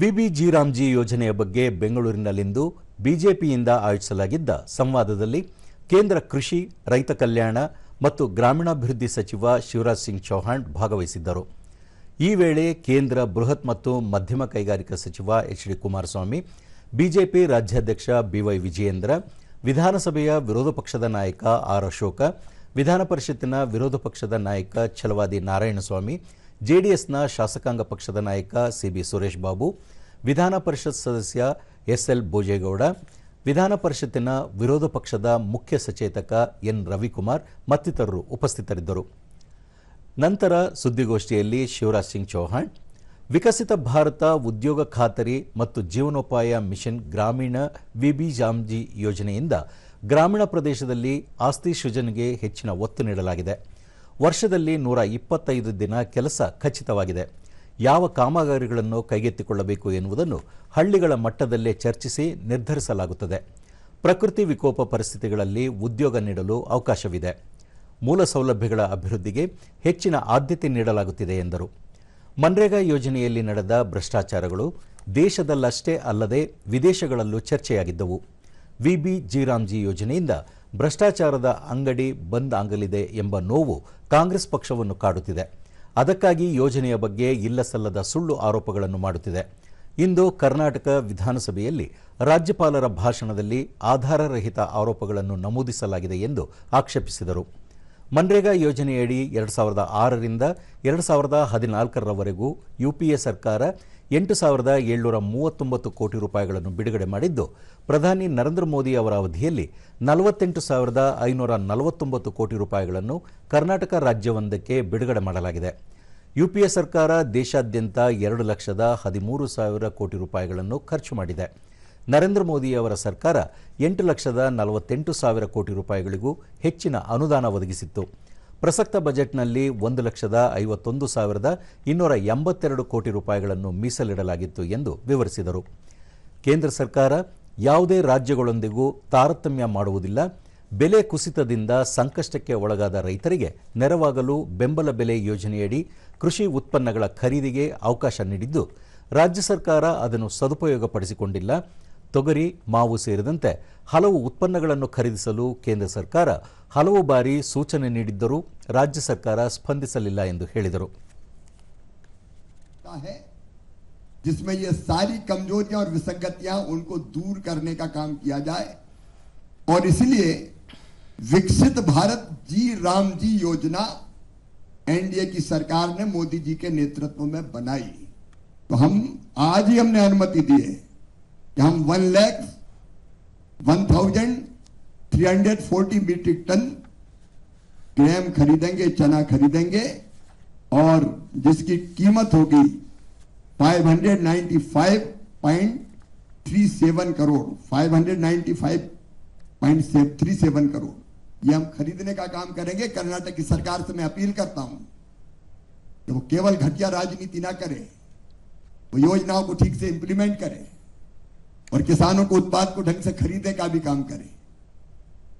VBG Ramji ಯೋಜನೆಯ ಬಗ್ಗೆ ಬೆಂಗಳೂರಿನಲ್ಲಿಂದು ಬಿಜೆಪಿಯಿಂದ ಆಯೋಜಿಸಲಾಗಿದ್ದ ಸಂವಾದದಲ್ಲಿ ಕೇಂದ್ರ ಕೃಷಿ, ರೈತ ಕಲ್ಯಾಣ ಮತ್ತು ಗ್ರಾಮೀಣಾಭಿವೃದ್ಧಿ ಸಚಿವ ಶಿವರಾಜ್ ಸಿಂಗ್ ಚೌಹಾಣ್ ಭಾಗವಹಿಸಿದ್ದರು. ಈ ವೇಳೆ ಕೇಂದ್ರ ಬೃಹತ್ ಮತ್ತು ಮಧ್ಯಮ ಕೈಗಾರಿಕಾ ಸಚಿವ ಎಚ್ ಡಿ ಕುಮಾರಸ್ವಾಮಿ, ಬಿಜೆಪಿ ರಾಜ್ಯಾಧ್ಯಕ್ಷ ಬಿವೈ ವಿಜಯೇಂದ್ರ, ವಿಧಾನಸಭೆಯ ವಿರೋಧ ಪಕ್ಷದ ನಾಯಕ ಆರ್ ಅಶೋಕ, ವಿಧಾನ ಪರಿಷತ್ತಿನ ವಿರೋಧ ಪಕ್ಷದ ನಾಯಕ ಛಲವಾದಿ ನಾರಾಯಣಸ್ವಾಮಿ ಜೆಡಿಎಸ್ನ ಶಾಸಕಾಂಗ ಪಕ್ಷದ ನಾಯಕ ಸಿಬಿ ಸುರೇಶ್ ಬಾಬು, ವಿಧಾನ ಪರಿಷತ್ ಸದಸ್ಯ ಎಸ್ಎಲ್ ಭೋಜೇಗೌಡ, ವಿಧಾನ ಪರಿಷತ್ತಿನ ವಿರೋಧ ಪಕ್ಷದ ಮುಖ್ಯ ಸಚೇತಕ ಎನ್ ರವಿಕುಮಾರ್ ಮತ್ತಿತರರು ಉಪಸ್ಥಿತರಿದ್ದರು. ನಂತರ ಸುದ್ದಿಗೋಷ್ಠಿಯಲ್ಲಿ ಶಿವರಾಜ್ ಸಿಂಗ್ ಚೌಹಾಣ್, ವಿಕಸಿತ ಭಾರತ ಉದ್ಯೋಗ ಖಾತರಿ ಮತ್ತು ಜೀವನೋಪಾಯ ಮಿಷನ್ ಗ್ರಾಮೀಣ ವಿಬಿ ಜಾಮ್ಜಿ ಯೋಜನೆಯಿಂದ ಗ್ರಾಮೀಣ ಪ್ರದೇಶದಲ್ಲಿ ಆಸ್ತಿ ಸೃಜನೆಗೆ ಹೆಚ್ಚಿನ ಒತ್ತು ನೀಡಲಾಗಿದೆ. ವರ್ಷದಲ್ಲಿ ನೂರ ಇಪ್ಪತ್ತೈದು ದಿನ ಕೆಲಸ ಖಚಿತವಾಗಿದೆ. ಯಾವ ಕಾಮಗಾರಿಗಳನ್ನು ಕೈಗೆತ್ತಿಕೊಳ್ಳಬೇಕು ಎನ್ನುವುದನ್ನು ಹಳ್ಳಿಗಳ ಮಟ್ಟದಲ್ಲೇ ಚರ್ಚಿಸಿ ನಿರ್ಧರಿಸಲಾಗುತ್ತದೆ. ಪ್ರಕೃತಿ ವಿಕೋಪ ಪರಿಸ್ಥಿತಿಗಳಲ್ಲಿ ಉದ್ಯೋಗ ನೀಡಲು ಅವಕಾಶವಿದೆ. ಮೂಲ ಸೌಲಭ್ಯಗಳ ಅಭಿವೃದ್ಧಿಗೆ ಹೆಚ್ಚಿನ ಆದ್ಯತೆ ನೀಡಲಾಗುತ್ತಿದೆ ಎಂದರು. ಮನ್ರೇಗಾ ಯೋಜನೆಯಲ್ಲಿ ನಡೆದ ಭ್ರಷ್ಟಾಚಾರಗಳು ದೇಶದಲ್ಲಷ್ಟೇ ಅಲ್ಲದೆ ವಿದೇಶಗಳಲ್ಲೂ ಚರ್ಚೆಯಾಗಿದ್ದವು. ವಿಬಿ ಜಿರಾಮ್ಜಿ ಯೋಜನೆಯಿಂದ ಭ್ರಷ್ಟಾಚಾರದ ಅಂಗಡಿ ಬಂದ್ ಆಗಲಿದೆ ಎಂಬ ನೋವು ಕಾಂಗ್ರೆಸ್ ಪಕ್ಷವನ್ನು ಕಾಡುತ್ತಿದೆ. ಅದಕ್ಕಾಗಿ ಯೋಜನೆಯ ಬಗ್ಗೆ ಇಲ್ಲಸಲ್ಲದ ಸುಳ್ಳು ಆರೋಪಗಳನ್ನು ಮಾಡುತ್ತಿದೆ. ಇಂದು ಕರ್ನಾಟಕ ವಿಧಾನಸಭೆಯಲ್ಲಿ ರಾಜ್ಯಪಾಲರ ಭಾಷಣದಲ್ಲಿ ಆಧಾರರಹಿತ ಆರೋಪಗಳನ್ನು ನಮೂದಿಸಲಾಗಿದೆ ಎಂದು ಆಕ್ಷೇಪಿಸಿದರು. ಮನ್ರೇಗಾ ಯೋಜನೆಯಡಿ ಎರಡು ಸಾವಿರದ ಆರರಿಂದ ಎರಡು ಸಾವಿರದ ಹದಿನಾಲ್ಕರವರೆಗೂ ಯುಪಿಎ ಸರ್ಕಾರ ಎಂಟು ಸಾವಿರದ ಏಳ್ನೂರ ಮೂವತ್ತೊಂಬತ್ತು ಕೋಟಿ ರೂಪಾಯಿಗಳನ್ನು ಬಿಡುಗಡೆ ಮಾಡಿದ್ದು, ಪ್ರಧಾನಿ ನರೇಂದ್ರ ಮೋದಿ ಅವರ ಅವಧಿಯಲ್ಲಿ ನಲವತ್ತೆಂಟು ಸಾವಿರದ ಐನೂರ ನಲವತ್ತೊಂಬತ್ತು ಕೋಟಿ ರೂಪಾಯಿಗಳನ್ನು ಕರ್ನಾಟಕ ರಾಜ್ಯವೊಂದಕ್ಕೆ ಬಿಡುಗಡೆ ಮಾಡಲಾಗಿದೆ. ಯುಪಿಎ ಸರ್ಕಾರ ದೇಶಾದ್ಯಂತ ಎರಡು ಲಕ್ಷದ ಹದಿಮೂರು ಸಾವಿರ ಕೋಟಿ ರೂಪಾಯಿಗಳನ್ನು ಖರ್ಚು ಮಾಡಿದೆ. ನರೇಂದ್ರ ಮೋದಿ ಅವರ ಸರ್ಕಾರ ಎಂಟು ಲಕ್ಷದ ನಲವತ್ತೆಂಟು ಸಾವಿರ ಕೋಟಿ ರೂಪಾಯಿಗಳಿಗೂ ಹೆಚ್ಚಿನ ಅನುದಾನ ಒದಗಿಸಿತ್ತು. ಪ್ರಸಕ್ತ ಬಜೆಟ್ನಲ್ಲಿ ಒಂದು ಲಕ್ಷದ ಐವತ್ತೊಂದು ಸಾವಿರದ ಇನ್ನೂರ ಎಂಬತ್ತೆರಡು ಕೋಟಿ ರೂಪಾಯಿಗಳನ್ನು ಮೀಸಲಿಡಲಾಗಿತ್ತು ಎಂದು ವಿವರಿಸಿದರು. ಕೇಂದ್ರ ಸರ್ಕಾರ ಯಾವುದೇ ರಾಜ್ಯಗಳೊಂದಿಗೂ ತಾರತಮ್ಯ ಮಾಡುವುದಿಲ್ಲ. ಬೆಲೆ ಕುಸಿತದಿಂದ ಸಂಕಷ್ಟಕ್ಕೆ ಒಳಗಾದ ರೈತರಿಗೆ ನೆರವಾಗಲು ಬೆಂಬಲ ಬೆಲೆ ಯೋಜನೆಯಡಿ ಕೃಷಿ ಉತ್ಪನ್ನಗಳ ಖರೀದಿಗೆ ಅವಕಾಶ ನೀಡಿದ್ದು, ರಾಜ್ಯ ಸರ್ಕಾರ ಅದನ್ನು ಸದುಪಯೋಗಪಡಿಸಿಕೊಂಡಿಲ್ಲ. ತೊಗರಿ ಮಾವು ಸೇರಿದಂತೆ ಹಲವು ಉತ್ಪನ್ನಗಳನ್ನು ಖರೀದಿಸಲು ಕೇಂದ್ರ ಸರ್ಕಾರ ಹಲವು ಬಾರಿ ಸೂಚನೆ ನೀಡಿದ್ದರೂ ರಾಜ್ಯ ಸರ್ಕಾರ ಸ್ಪಂದಿಸಲಿಲ್ಲ ಎಂದು ಹೇಳಿದರು है जिसमें ये सारी कमजोरियां और विसंगतियां उनको दूर करने का काम किया जाए और इसलिए विकसित भारत जी राम जी योजना एनडीए की सरकार ने मोदी जी के नेतृत्व में बनाई तो हम आज ही हमने अनुमति दी है हम one lakh one thousand three hundred forty metric ton gram खरीदेंगे, चना खरीदेंगे, और जिसकी कीमत होगी 595.37 करोड़ 595.37 करोड़ ये हम खरीदने का काम करेंगे। कर्नाटक की सरकार से मैं अपील करता हूँ कि वो केवल घटिया राजनीति ना करे, वो योजनाओं को ठीक से इंप्लीमेंट करे। और किसानों को उत्पाद को ढंग से खरीदने का भी काम करे।